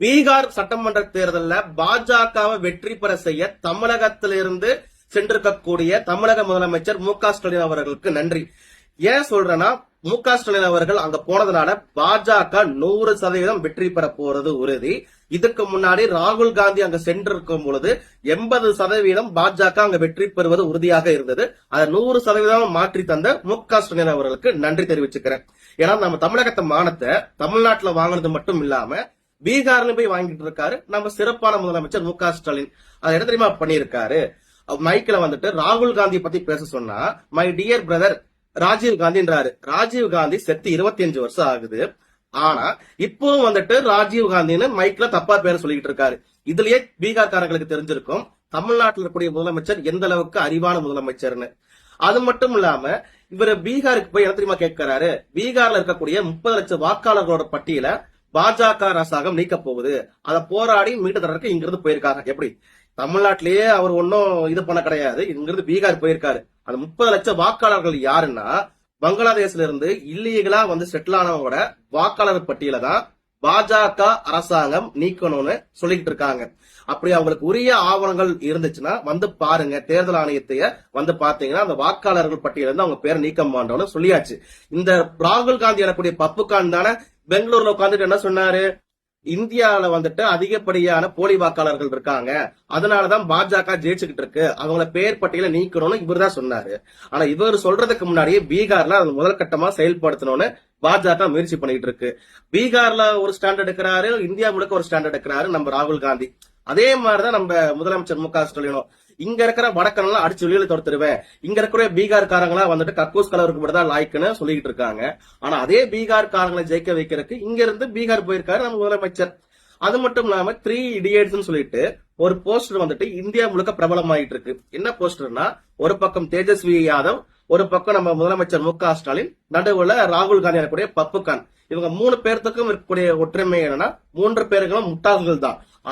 பீகார் சட்டமன்ற தேர்தலில் பாஜகவை வெற்றி பெற செய்ய தமிழகத்திலிருந்து சென்றிருக்கக்கூடிய தமிழக முதலமைச்சர் மு க ஸ்டாலின் அவர்களுக்கு நன்றி. ஏன் சொல்றேன்னா மு க ஸ்டாலின் அவர்கள் அங்க போனதுனால பாஜக நூறு சதவீதம் வெற்றி பெற போறது உறுதி. இதுக்கு முன்னாடி ராகுல் காந்தி அங்க சென்றிருக்கும் பொழுது எண்பது சதவீதம் பாஜக அங்க வெற்றி பெறுவது உறுதியாக இருந்தது. அதை நூறு சதவீதம் மாற்றி தந்த மு க ஸ்டாலின் அவர்களுக்கு நன்றி தெரிவிச்சுக்கிறேன். ஏன்னா நம்ம தமிழகத்தை மானத்தை தமிழ்நாட்டுல வாங்கினது மட்டும் இல்லாம பீகார்ல போய் வாங்கிட்டு இருக்காரு. நம்ம சிறப்பான முதலமைச்சர் மு க ஸ்டாலின். அதை என்ன தெரியுமா பண்ணியிருக்காரு? மைக்கில் வந்துட்டு ராகுல் காந்தி பத்தி பேச சொன்னா மை டியர் பிரதர் ராஜீவ் காந்தின்றாரு. ராஜீவ் காந்தி செத்து 25 வருஷம் ஆகுது. ஆனா இப்பவும் வந்துட்டு ராஜீவ் காந்தின்னு மைக்ல தப்பா பேர சொல்லிட்டு இருக்காரு. இதுலயே பீகார்காரங்களுக்கு தெரிஞ்சிருக்கும் தமிழ்நாட்டில் இருக்கக்கூடிய முதலமைச்சர் எந்த அளவுக்கு அறிவான முதலமைச்சர்னு. அது மட்டும் இல்லாம இவர் பீகாருக்கு போய் என்ன தெரியுமா கேட்கிறாரு பீகார்ல இருக்கக்கூடிய முப்பது லட்சம் வாக்காளர்களோட பட்டியல பாஜக அரசாங்கம் நீக்க போகுது. அதை போராடி மீட்டு தரக்கு இங்கிருந்து போயிருக்காங்க. எப்படி? தமிழ்நாட்டிலேயே அவர் ஒன்னும் இது பண்ண கிடையாது. இங்கிருந்து பீகார் போயிருக்காரு. அந்த முப்பது லட்சம் வாக்காளர்கள் யாருன்னா பங்களாதேஷ்ல இருந்து இல்லீகலா வந்து செட்டில் ஆனவங்களோட வாக்காளர் பட்டியல தான் பாஜக அரசாங்கம் நீக்கணும்னு சொல்லிட்டு இருக்காங்க. அப்படி அவங்களுக்கு உரிய ஆவணங்கள் இருந்துச்சுன்னா வந்து பாருங்க தேர்தல் ஆணையத்தைய வந்து பாத்தீங்கன்னா அந்த வாக்காளர்கள் பட்டியல இருந்து அவங்க பேரை நீக்க மாட்டோம்னு சொல்லியாச்சு. இந்த ராகுல் காந்தி எனக்கூடிய பப்புகான் தானே பெங்களூர்ல உட்காந்துட்டு என்ன சொன்னாரு? இந்தியாவில வந்துட்டு அதிகப்படியான போலி வாக்காளர்கள் இருக்காங்க. அதனாலதான் பாஜக ஜெயிச்சுக்கிட்டு இருக்கு. அவங்கள பேர் பட்டியல நீக்கணும்னு இவர் தான் சொன்னாரு. ஆனா இவர் சொல்றதுக்கு முன்னாடியே பீகார்ல அது முதல் கட்டமா செயல்படுத்தணும்னு பாஜக முயற்சி பண்ணிட்டு இருக்கு. பீகார்ல ஒரு ஸ்டாண்ட் எடுக்கிறாரு இந்தியா முழுக்க ஒரு ஸ்டாண்ட் எடுக்கிறாரு நம்ம ராகுல் காந்தி. அதே மாதிரிதான் நம்ம முதலமைச்சர் மு க ஸ்டாலினும். இங்க இருக்கிற வடக்கன்லாம் அடிச்சு வெளியில தொடுத்துருவேன் இங்க இருக்கிற பீகார்காரங்களா வந்துட்டு கக்கூஸ் கலருக்கு மட்டும் தான் லாய்க்குன்னு சொல்லிட்டு இருக்காங்க. ஆனா அதே பீகார்காரங்களை ஜெயிக்க வைக்கிறதுக்கு இங்க இருந்து பீகார் போயிருக்காரு நம்ம முதலமைச்சர். அது மட்டும் இல்லாம த்ரீ இடியட்ஸ் சொல்லிட்டு ஒரு போஸ்டர் வந்துட்டு இந்தியா முழுக்க பிரபலமாயிட்டு இருக்கு. என்ன போஸ்டர்னா ஒரு பக்கம் தேஜஸ்வி யாதவ் ஒரு பக்கம் நம்ம முதலமைச்சர் மு க ஸ்டாலின் நடுவுல ராகுல் காந்தி எனக்கூடிய பப்புகான். இவங்க மூணு பேர்த்துக்கும் இருக்கக்கூடிய ஒற்றுமை என்னன்னா மூன்று பேர்களும் முட்டாள்கள் தான்.